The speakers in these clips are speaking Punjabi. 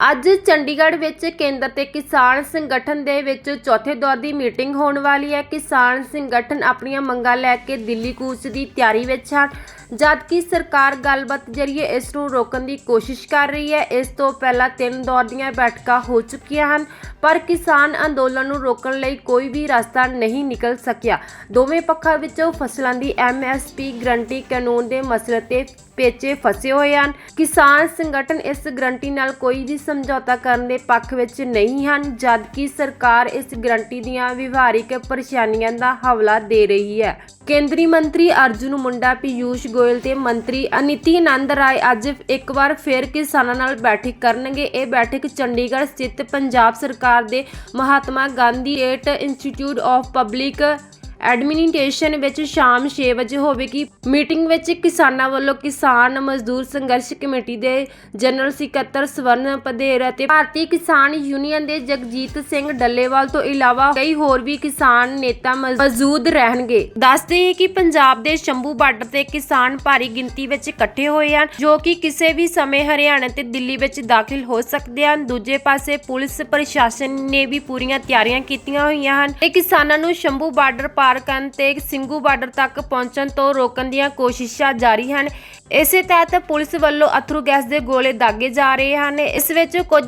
ਅੱਜ ਚੰਡੀਗੜ੍ਹ ਵਿੱਚ ਕੇਂਦਰ ਤੇ ਕਿਸਾਨ ਸੰਗਠਨ ਦੇ ਵਿੱਚ ਚੌਥੇ ਦੌਰ ਦੀ ਮੀਟਿੰਗ ਹੋਣ ਵਾਲੀ ਹੈ। ਕਿਸਾਨ ਸੰਗਠਨ ਆਪਣੀਆਂ ਮੰਗਾਂ ਲੈ ਕੇ ਦਿੱਲੀ ਕੂਚ ਦੀ ਤਿਆਰੀ ਵਿੱਚ ਹਨ। ਜਦਕਿ ਸਰਕਾਰ ਗੱਲਬਾਤ ਜਰੀਏ ਇਸ ਨੂੰ ਰੋਕਣ ਦੀ ਕੋਸ਼ਿਸ਼ ਕਰ ਰਹੀ ਹੈ, ਇਸ ਤੋਂ ਪਹਿਲਾਂ ਤਿੰਨ ਦੌਰ ਦੀਆਂ ਬੈਠਕਾਂ ਹੋ ਚੁੱਕੀਆਂ ਹਨ, ਪਰ ਕਿਸਾਨ ਅੰਦੋਲਨ ਨੂੰ ਰੋਕਣ ਲਈ ਕੋਈ ਵੀ ਰਸਤਾ ਨਹੀਂ ਨਿਕਲ ਸਕਿਆ। ਦੋਵੇਂ ਪੱਖਾਂ ਵਿੱਚੋਂ ਫਸਲਾਂ ਦੀ ਐਮਐਸਪੀ ਗਰੰਟੀ ਕਾਨੂੰਨ ਦੇ ਮਸਲੇ ਤੇ ਪੇਚੇ ਫਸੇ ਹੋਏ ਹਨ। ਕਿਸਾਨ ਸੰਗਠਨ ਇਸ ਗਰੰਟੀ ਨਾਲ ਕੋਈ ਵੀ ਸਮਝੌਤਾ ਕਰਨ ਦੇ ਪੱਖ ਵਿੱਚ ਨਹੀਂ ਹਨ, ਜਦਕਿ ਸਰਕਾਰ ਇਸ ਗਰੰਟੀ ਦੀਆਂ ਵਿਵਹਾਰਿਕ ਪਰੇਸ਼ਾਨੀਆਂ ਦਾ ਹਵਾਲਾ ਦੇ ਰਹੀ ਹੈ। ਕੇਂਦਰੀ ਮੰਤਰੀ ਅਰਜੁਨ ਮੁੰਡਾ, ਪਿਯੂਸ਼ ਗੋਇਲ ਤੇ ਮੰਤਰੀ ਅਨਿਤੀ ਆਨੰਦ ਰਾਏ ਅੱਜ ਇੱਕ ਵਾਰ ਫਿਰ ਕਿਸਾਨਾਂ ਨਾਲ ਬੈਠਕ ਕਰਨਗੇ। ਇਹ ਬੈਠਕ ਚੰਡੀਗੜ੍ਹ ਸਥਿਤ ਪੰਜਾਬ ਸਰਕਾਰ ਦੇ Mahatma Gandhi state institute of public administration ਵਿੱਚ ਸ਼ਾਮ 6 ਵਜੇ ਹੋਵੇਗੀ। ਮੀਟਿੰਗ ਵਿੱਚ ਕਿਸਾਨਾਂ ਵੱਲੋਂ ਕਿਸਾਨ ਮਜ਼ਦੂਰ ਸੰਘਰਸ਼ ਕਮੇਟੀ ਦੇ ਜਨਰਲ ਸਕੱਤਰ ਸਵਰਨ ਪਧੇਰ ਅਤੇ ਭਾਰਤੀ ਕਿਸਾਨ ਯੂਨੀਅਨ ਦੇ ਜਗਜੀਤ ਸਿੰਘ ਡੱਲੇਵਾਲ ਤੋਂ ਇਲਾਵਾ ਕਈ ਹੋਰ ਵੀ ਕਿਸਾਨ ਨੇਤਾ ਮੌਜੂਦ ਰਹਿਣਗੇ। ਦੱਸਦੇ ਹਾਂ ਕਿ ਪੰਜਾਬ ਦੇ ਸ਼ੰਭੂ ਬਾਰਡਰ ਤੇ ਕਿਸਾਨ ਭਾਰੀ ਗਿਣਤੀ ਵਿੱਚ ਇਕੱਠੇ ਹੋਏ ਹਨ, ਜੋ ਕਿ ਕਿਸੇ ਵੀ ਸਮੇਂ ਹਰਿਆਣਾ ਤੇ ਦਿੱਲੀ ਵਿੱਚ ਦਾਖਲ ਹੋ ਸਕਦੇ ਹਨ। ਦੂਜੇ ਪਾਸੇ ਪੁਲਿਸ ਪ੍ਰਸ਼ਾਸਨ ਨੇ ਵੀ ਪੂਰੀਆਂ ਤਿਆਰੀਆਂ ਕੀਤੀਆਂ ਹੋਈਆਂ ਹਨ। ਇਹ ਕਿਸਾਨਾਂ ਨੂੰ ਸ਼ੰਭੂ ਬਾਰਡਰ ਪਾਰ ਤੇ ਸਿੰਘੂ ਬਾਰਡਰ ਤੱਕ ਪਹੁੰਚਣ ਤੋਂ ਰੋਕਣ ਦੀਆਂ ਕੋਸ਼ਿਸ਼ਾਂ ਜਾਰੀ ਹਨ। ਇਸੇ ਤਹਿਤ ਪੁਲਿਸ ਵੱਲੋਂ ਅਥਰੂ ਗੈਸ ਦੇ ਗੋਲੇ ਦਾਗੇ ਜਾ ਰਹੇ ਹਨ। ਇਸ ਵਿੱਚ ਕੁਝ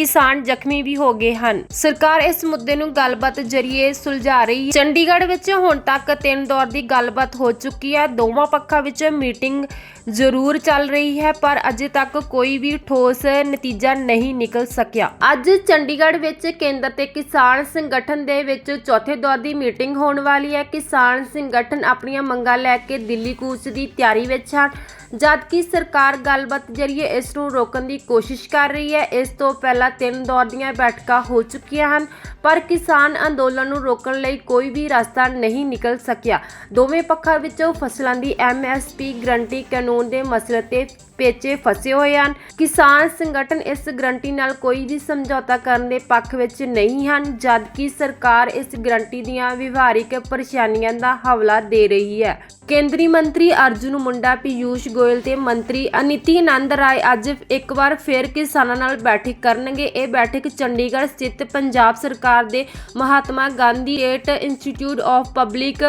ਕਿਸਾਨ ਜ਼ਖਮੀ ਵੀ ਹੋ ਗਏ ਹਨ। ਸਰਕਾਰ ਇਸ ਮੁੱਦੇ ਨੂੰ ਗੱਲਬਾਤ ਜਰੀਏ ਸੁਲਝਾ ਰਹੀ ਹੈ। ਚੰਡੀਗੜ੍ਹ ਵਿੱਚ ਹੁਣ ਤੱਕ ਤਿੰਨ ਦੌਰ ਦੀ ਗੱਲਬਾਤ ਹੋ ਚੁੱਕੀ ਹੈ। ਦੋਵਾਂ ਪੱਖਾਂ ਵਿੱਚ ਮੀਟਿੰਗ ਜ਼ਰੂਰ ਚੱਲ ਰਹੀ ਹੈ, ਪਰ ਅਜੇ ਤੱਕ ਕੋਈ ਵੀ ਠੋਸ ਨਤੀਜਾ ਨਹੀਂ ਨਿਕਲ ਸਕਿਆ। ਅੱਜ ਚੰਡੀਗੜ੍ਹ ਵਿੱਚ ਕੇਂਦਰ ਤੇ ਕਿਸਾਨ ਸੰਗਠਨ ਦੇ ਵਿੱਚ ਚੌਥੇ ਦੌਰ ਦੀ ਮੀਟਿੰਗ ਹੋਣ ਵਾਲੀ ਹੈ। ਕਿਸਾਨ ਸੰਗਠਨ ਆਪਣੀਆਂ ਮੰਗਾਂ ਲੈ ਕੇ ਦਿੱਲੀ ਕੂਚ ਦੀ ਤਿਆਰੀ ਵਿੱਚ ਹਨ, ਜਦਕਿ ਸਰਕਾਰ ਗੱਲਬਾਤ ਜਰੀਏ ਇਸ ਨੂੰ ਰੋਕਣ ਦੀ ਕੋਸ਼ਿਸ਼ ਕਰ ਰਹੀ ਹੈ। ਇਸ ਤੋਂ ਪਹਿਲਾਂ ਤਿੰਨ ਦੌਰ ਦੀਆਂ ਬੈਠਕਾਂ ਹੋ ਚੁੱਕੀਆਂ ਹਨ, ਪਰ ਕਿਸਾਨ ਅੰਦੋਲਨ ਨੂੰ ਰੋਕਣ ਲਈ ਕੋਈ ਵੀ ਰਸਤਾ ਨਹੀਂ ਨਿਕਲ ਸਕਿਆ। ਦੋਵੇਂ ਪੱਖਾਂ ਵਿੱਚੋਂ ਫਸਲਾਂ ਦੀ ਐਮਐਸਪੀ ਗਰੰਟੀ ਕਾਨੂੰਨ ਦੇ ਮਸਲੇ ਤੇ ਪੇਚੇ ਫਸੇ ਹੋਏ ਹਨ। ਕਿਸਾਨ ਸੰਗਠਨ ਇਸ ਗਰੰਟੀ ਨਾਲ ਕੋਈ ਵੀ ਸਮਝੌਤਾ ਕਰਨ ਦੇ ਪੱਖ ਵਿੱਚ ਨਹੀਂ ਹਨ, ਜਦਕਿ ਸਰਕਾਰ ਇਸ ਗਰੰਟੀ ਦੀਆਂ ਵਿਵਹਾਰਿਕ ਪਰੇਸ਼ਾਨੀਆਂ ਦਾ ਹਵਾਲਾ ਦੇ ਰਹੀ ਹੈ। ਕੇਂਦਰੀ ਮੰਤਰੀ ਅਰਜੁਨ ਮੁੰਡਾ, ਪਿਯੂਸ਼ ਗੋਇਲ ਤੇ ਮੰਤਰੀ ਅਨਿਤੀ ਆਨੰਦ ਰਾਏ ਅੱਜ ਇੱਕ ਵਾਰ ਫਿਰ ਕਿਸਾਨਾਂ ਨਾਲ ਬੈਠਕ ਕਰਨਗੇ। ਇਹ ਬੈਠਕ ਚੰਡੀਗੜ੍ਹ ਸਥਿਤ ਪੰਜਾਬ ਸਰਕਾਰ ਦੇ Mahatma Gandhi state institute of public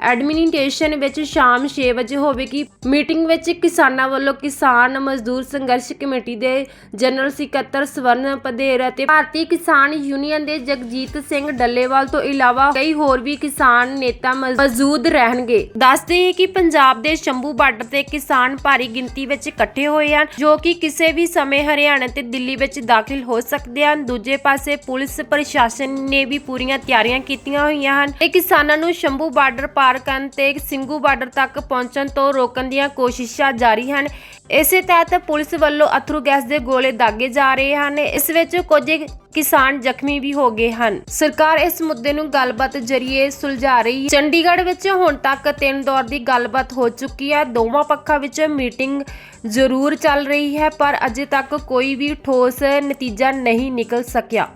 administration ਵਿੱਚ ਸ਼ਾਮ 6 ਵਜੇ ਹੋਵੇਗੀ। ਮੀਟਿੰਗ ਵਿੱਚ ਕਿਸਾਨਾਂ ਵੱਲੋਂ ਕਿਸਾਨ ਮਜ਼ਦੂਰ ਸੰਘਰਸ਼ ਕਮੇਟੀ ਦੇ ਜਨਰਲ ਸਕੱਤਰ ਸਵਰਨ ਪਧੇਰ ਅਤੇ ਭਾਰਤੀ ਕਿਸਾਨ ਯੂਨੀਅਨ ਦੇ ਜਗਜੀਤ ਸਿੰਘ ਡੱਲੇਵਾਲ ਤੋਂ ਇਲਾਵਾ ਕਈ ਹੋਰ ਵੀ ਕਿਸਾਨ ਨੇਤਾ ਮੌਜੂਦ ਰਹਿਣਗੇ। ਦੱਸਦੇ ਹਾਂ ਕਿ ਪੰਜਾਬ ਦੇ ਸ਼ੰਭੂ ਬਾਰਡਰ ਤੇ ਕਿਸਾਨ ਭਾਰੀ ਗਿਣਤੀ ਵਿੱਚ ਇਕੱਠੇ ਹੋਏ ਹਨ, ਜੋ ਕਿ ਕਿਸੇ ਵੀ ਸਮੇਂ ਹਰਿਆਣਾ ਤੇ ਦਿੱਲੀ ਵਿੱਚ ਦਾਖਲ ਹੋ ਸਕਦੇ ਹਨ। ਦੂਜੇ ਪਾਸੇ ਪੁਲਿਸ ਪ੍ਰਸ਼ਾਸਨ ਨੇ ਵੀ ਪੂਰੀਆਂ ਤਿਆਰੀਆਂ ਕੀਤੀਆਂ ਹੋਈਆਂ ਹਨ। ਇਹ ਕਿਸਾਨਾਂ ਨੂੰ ਸ਼ੰਭੂ ਬਾਰਡਰ ਪਾਰ ਕਰਨ ਤੇ ਸਿੰਘੂ ਬਾਰਡਰ ਤੱਕ ਪਹੁੰਚਣ ਤੋਂ ਰੋਕਣ ਦੀਆਂ ਕੋਸ਼ਿਸ਼ਾਂ ਜਾਰੀ ਹਨ। ਇਸੇ ਤਹਿਤ ਪੁਲਿਸ ਵੱਲੋਂ ਅਥਰੂ ਗੈਸ ਦੇ ਗੋਲੇ ਦਾਗੇ ਜਾ ਰਹੇ ਹਨ। ਇਸ ਵਿੱਚ ਕੁਝ ਕਿਸਾਨ ਜ਼ਖਮੀ ਵੀ ਹੋ ਗਏ ਹਨ। ਸਰਕਾਰ ਇਸ ਮੁੱਦੇ ਨੂੰ ਗੱਲਬਾਤ ਜਰੀਏ ਸੁਲਝਾ ਰਹੀ ਹੈ। ਚੰਡੀਗੜ੍ਹ ਵਿੱਚ ਹੁਣ ਤੱਕ ਤਿੰਨ ਦੌਰ ਦੀ ਗੱਲਬਾਤ ਹੋ ਚੁੱਕੀ ਹੈ। ਦੋਵਾਂ ਪੱਖਾਂ ਵਿੱਚ ਮੀਟਿੰਗ ਜ਼ਰੂਰ ਚੱਲ ਰਹੀ ਹੈ, ਪਰ ਅਜੇ ਤੱਕ ਕੋਈ ਵੀ ਠੋਸ ਨਤੀਜਾ ਨਹੀਂ ਨਿਕਲ ਸਕਿਆ।